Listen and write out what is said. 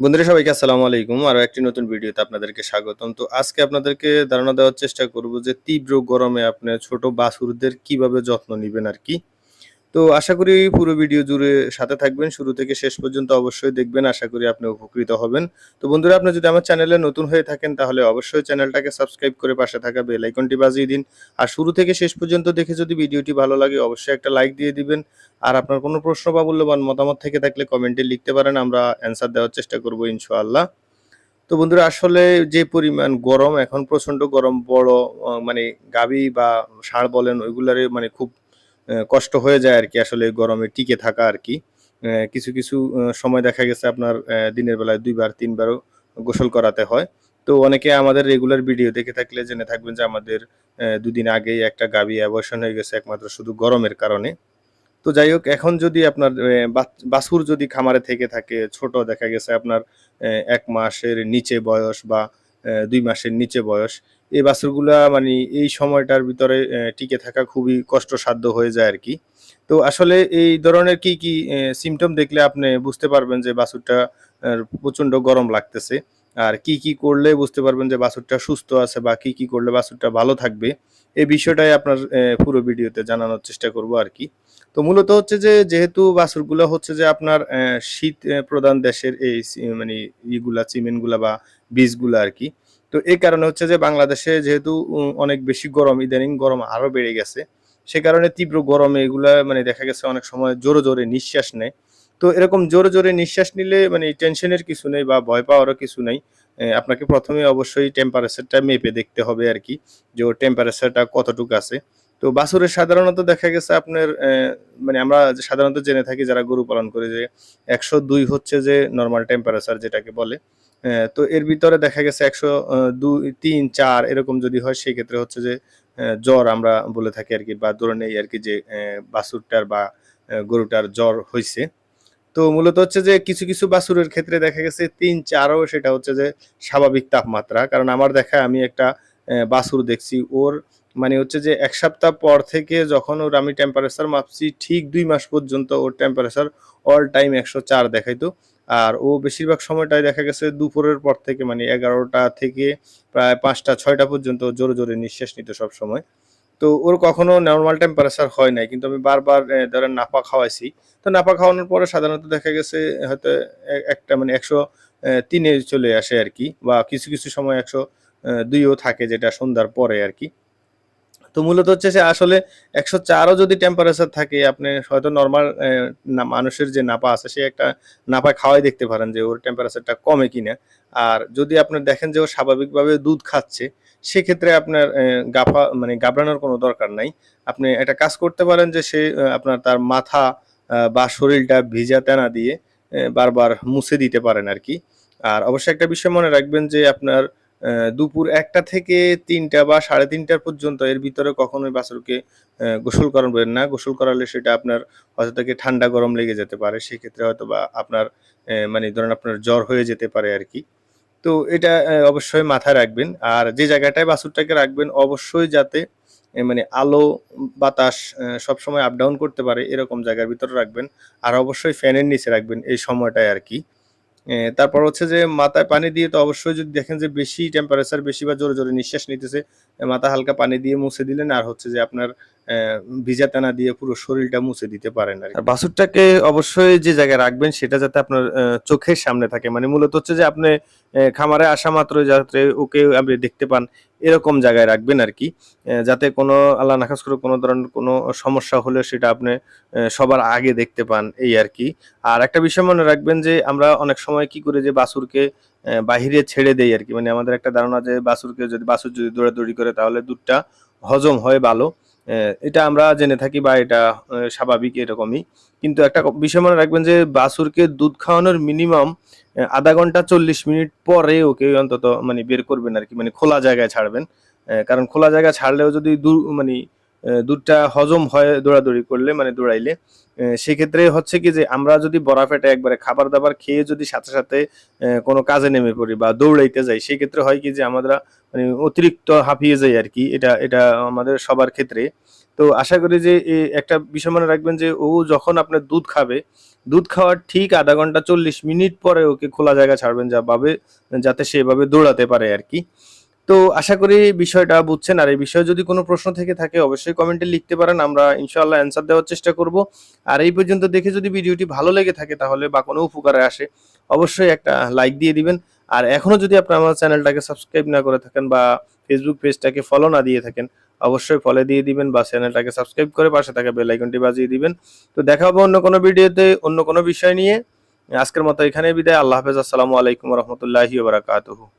বন্ধুরা, সবাইকে আসসালামু আলাইকুম। আর একটি নতুন ভিডিওতে আপনাদেরকে স্বাগতম। তো আজকে আপনাদেরকে ধারণা দেওয়ার চেষ্টা করব যে তীব্র গরমে আপনার ছোট বাছুরদের কীভাবে যত্ন নেবেন আর কি। তো আশা করি পুরো ভিডিও জুড়ে সাথে থাকবেন। শুরু থেকে শেষ পর্যন্ত অবশ্যই দেখবেন। আশা করি আপনি উপকৃত হবেন। তো বন্ধুরা, আপনি যদি আমার চ্যানেলে নতুন হয়ে থাকেন, তাহলে অবশ্যই চ্যানেলটাকে সাবস্ক্রাইব করে পাশে থাকা বেল আইকনটি বাজিয়ে দিন। আর শুরু থেকে শেষ পর্যন্ত দেখে যদি ভিডিওটি ভালো লাগে, অবশ্যই একটা লাইক দিয়ে দিবেন। আর আপনার কোনো প্রশ্ন বা মূল্যবান মতামত থেকে থাকলে কমেন্টে লিখতে পারেন, আমরা অ্যান্সার দেওয়ার চেষ্টা করব ইনশাআল্লাহ। তো বন্ধুরা, আসলে যে পরিমাণ গরম, এখন প্রচণ্ড গরম, বড় মানে গাবি বা ষাঁড় বলেন, ওইগুলারে মানে খুব কষ্ট হয়ে যায় আর কি, আসলে গরমে টিকে থাকা আর কি। কিছু কিছু সময় দেখা গেছে আপনার দিনের বেলায় দুইবার, তিনবারও গোসল করাতে হয়। তো অনেকে আমাদের রেগুলার ভিডিও দেখে থাকলে জেনে থাকবেন যে আমাদের দুদিন আগেই একটা গাবি অ্যাবর্শন হয়ে গেছে, একমাত্র শুধু গরমের কারণে। তো যাই হোক, এখন যদি আপনার বাছুর যদি খামারে থেকে থাকে, ছোট দেখা গেছে আপনার এক মাসের নিচে বয়স বা দুই মাসের নিচে বয়স এই বাছুরগুলা মানে এই সময়টার ভিতরে টিকে থাকা খুবই কষ্টসাধ্য হয়ে যায় আর কি। তো আসলে এই ধরনের কি কি সিমটম দেখলে আপনি বুঝতে পারবেন যে বাছুরটা আহ, প্রচণ্ড গরম লাগতেছে? আর কি কি করলে বুঝতে পারবেন যে বাছুরটা সুস্থ আছে বা কি কি করলে বাছুরটা ভালো থাকবে? এই বিষয়টাই আপনার পুরো ভিডিওতে জানানোর চেষ্টা করব আর কি। তো মূলত হচ্ছে যে যেহেতু বাছুরগুলো হচ্ছে যে আপনার শীত প্রধান দেশের এই মানে ইগুলা চিমেনগুলা বা বীজগুলা আর কি তো এই কারণে হচ্ছে যে বাংলাদেশে যেহেতু অনেক বেশি গরম, ইদানিং গরম আরও বেড়ে গেছে, সে কারণে তীব্র গরমে এগুলা মানে দেখা গেছে অনেক সময় জোরে জোরে নিঃশ্বাস নেয়। তো এরকম জোরে জোরে নিঃশ্বাস নিলে মানে টেনশনের কিছু নেই বা ভয় পাওয়ারও কিছু নেই আপনাকে প্রথমে অবশ্যই টেম্পারেচারটা মেপে দেখতে হবে আর কি, যে ওর টেম্পারেচারটা কতটুকু আছে। তো বাছুরের সাধারণত দেখা গেছে আপনার মানে আমরা সাধারণত জেনে থাকি, যারা গরু পালন করে যে একশো দুই হচ্ছে যে নর্মাল টেম্পারেচার যেটাকে বলে তো এর ভিতরে দেখা গেছে একশো দুই, তিন, চার এরকম যদি হয় সেই ক্ষেত্রে হচ্ছে যে জ্বর আমরা বলে থাকি আর কি, বা ধরে নেই আর কি যে বাছুরটার বা গরুটার জ্বর হয়েছে তো মূলত হচ্ছে যে, কিছু কিছু বাছুরের ক্ষেত্রে দেখা গেছে তিন, চারও সেটা হচ্ছে যে, স্বাভাবিক তাপমাত্রা। কারণ আমার দেখা আমি একটা বাছুর দেখছি, ওর মানে হচ্ছে যে, এক সপ্তাহ পর থেকে যখন ওর আমি টেম্পারেচার মাপছি, ঠিক দুই মাস পর্যন্ত ওর টেম্পারেচার অল টাইম একশো চার দেখাইতো। আর ও বেশিরভাগ সময়টাই দেখা গেছে দুপুরের পর থেকে মানে এগারোটা থেকে প্রায় পাঁচটা, ছয়টা পর্যন্ত জোরে জোরে নিঃশ্বাস নিত সব সময় তো ওর কখনো নর্মাল টেম্পারেচার হয় নাই, কিন্তু আমি বারবার ধরেন নাপা খাওয়াইছি। তো নাপা খাওয়ানোর পরে সাধারণত দেখা গেছে, হয়তো একটা মানে একশো তিনে চলে আসে আর কি, বা কিছু কিছু সময় একশো দুইও থাকে যেটা সন্ধ্যার পরে আর কি। তো মূলত হচ্ছে সে আসলে একশো চারও যদি টেম্পারেচার থাকে, আপনি হয়তো নর্মাল মানুষের যে নাপা আছে, সে একটা নাপা খাওয়াই দেখতে পারেন যে ওর টেম্পারেচারটা কমে কিনা। আর যদি আপনি দেখেন যে ও স্বাভাবিকভাবে দুধ খাচ্ছে, সেক্ষেত্রে আপনার গাফা মানে গাবড়ানোর কোনো দরকার নাই। আপনি একটা কাজ করতে পারেন যে সে আপনার তার মাথা বা শরীরটা ভিজা তেনা দিয়ে বারবার মুছে দিতে পারেন আর কি। আর অবশ্যই একটা বিষয় মনে রাখবেন যে আপনার দুপুর একটা থেকে তিনটা বা সাড়ে তিনটার পর্যন্ত এর ভিতরে কখনোই বাছুরকে গোসল করাবেন না। গোসল করালে সেটা আপনার হয়তো থেকে ঠান্ডা গরম লেগে যেতে পারে। সেক্ষেত্রে হয়তো বা আপনার মানে ধরেন আপনার জ্বর হয়ে যেতে পারে আর কি। তো এটা অবশ্যই মাথায় রাখবেন। আর যে জায়গাটায় বাছুরটাকে রাখবেন, অবশ্যই যাতে মানে আলো, বাতাস সবসময় আপ ডাউন করতে পারে, এরকম জায়গার ভিতরে রাখবেন। আর অবশ্যই ফ্যানের নিচে রাখবেন এই সময়টায় আর কি। তারপর হচ্ছে যে মাথায় পানি দিয়ে তো অবশ্যই যদি দেখেন যে বেশি টেম্পারেচার বেশি বা জোরে জোরে নিঃশ্বাস নিতেছে মাথা হালকা পানি দিয়ে মুছে দিলেন, আর হচ্ছে যে আপনার ভিজা টানা দিয়ে পুরো শরীরটা মুছে দিতে পারেন আর বাছুরটাকে অবশ্যই যে জায়গায় রাখবেন সেটা যাতে আপনার চোখের সামনে থাকে। মানে মূলত হচ্ছে যে আপনি খামারে আসা মাত্র যাতে ওকে আপনি দেখতে পান, এরকম জায়গায় রাখবেন আর কি। যাতে কোনো আল্লাহ নাখাস করে কোনো ধরনের কোনো সমস্যা হলে সেটা আপনি সবার আগে দেখতে পান, এই আর কি। আর একটা বিষয় মনে রাখবেন যে আমরা অনেক সময় কি করি যে বাছুরকে বাহিরে ছেড়ে দেই আর কি। মানে আমাদের একটা ধারণা যে বাছুরকে যদি বাছুর যদি দৌড়াদৌড়ি করে তাহলে দুধটা হজম হয় ভালো। এটা আমরা জেনে থাকি বা এটা স্বাভাবিক এরকমই। কিন্তু একটা বিষয় মনে রাখবেন যে, বাছুরকে দুধ খাওয়ানোর মিনিমাম আধা ঘণ্টা চল্লিশ মিনিট পরে ওকে অন্তত মানে বের করবেন আর কি মানে খোলা জায়গায় ছাড়বেন। কারণ খোলা জায়গায় ছাড়লেও যদি দু মানে দুধটা হজম হয় দৌড়াদৌড়ি করলে মানে দৌড়াইলে। সেক্ষেত্রে হচ্ছে কি যে, আমরা যদি বড়া পেটে একবারে খাবার দাবার খেয়ে যদি সাথে সাথে কোনো কাজে নেমে পড়ি বা দৌড়াইতে যাই, সেক্ষেত্রে হয় কি যে, আমরা মানে অতিরিক্ত হাঁপিয়ে যাই আর কি। এটা এটা আমাদের সবার ক্ষেত্রে। তো আশা করি যে একটা বিষয় মনে রাখবেন যে, ও যখন আপনার দুধ খাবে, দুধ খাওয়ার ঠিক আধা ঘণ্টা চল্লিশ মিনিট পরে ওকে খোলা জায়গা ছাড়বেন যা ভাবে, যাতে সেভাবে দৌড়াতে পারে আর কি। তো আশা করি বিষয়টা বুঝছেন। আর এই বিষয়ে যদি কোনো প্রশ্ন থেকে থাকে, অবশ্যই কমেন্টে লিখতে পারেন, আমরা ইনশাআল্লাহ অ্যান্সার দেওয়ার চেষ্টা করব। আর এই পর্যন্ত দেখে যদি ভিডিওটি ভালো লেগে থাকে, তাহলে বা কোনো উপকারে আসে, অবশ্যই একটা লাইক দিয়ে দিবেন। আর এখনও যদি আপনি আমার চ্যানেলটাকে সাবস্ক্রাইব না করে থাকেন বা ফেসবুক পেজটাকে ফলো না দিয়ে থাকেন, অবশ্যই ফলো দিয়ে দিবেন বা চ্যানেলটাকে সাবস্ক্রাইব করে পাশে থাকা বেল আইকনটি বাজিয়ে দিবেন। তো দেখা হবে অন্য কোনো ভিডিওতে, অন্য কোনো বিষয় নিয়ে। আজকের মতো এখানে বিদায়। আল্লাহ হাফেজ। আসসালামু আলাইকুম রহমতুল্লাহি বারাকাতুহু।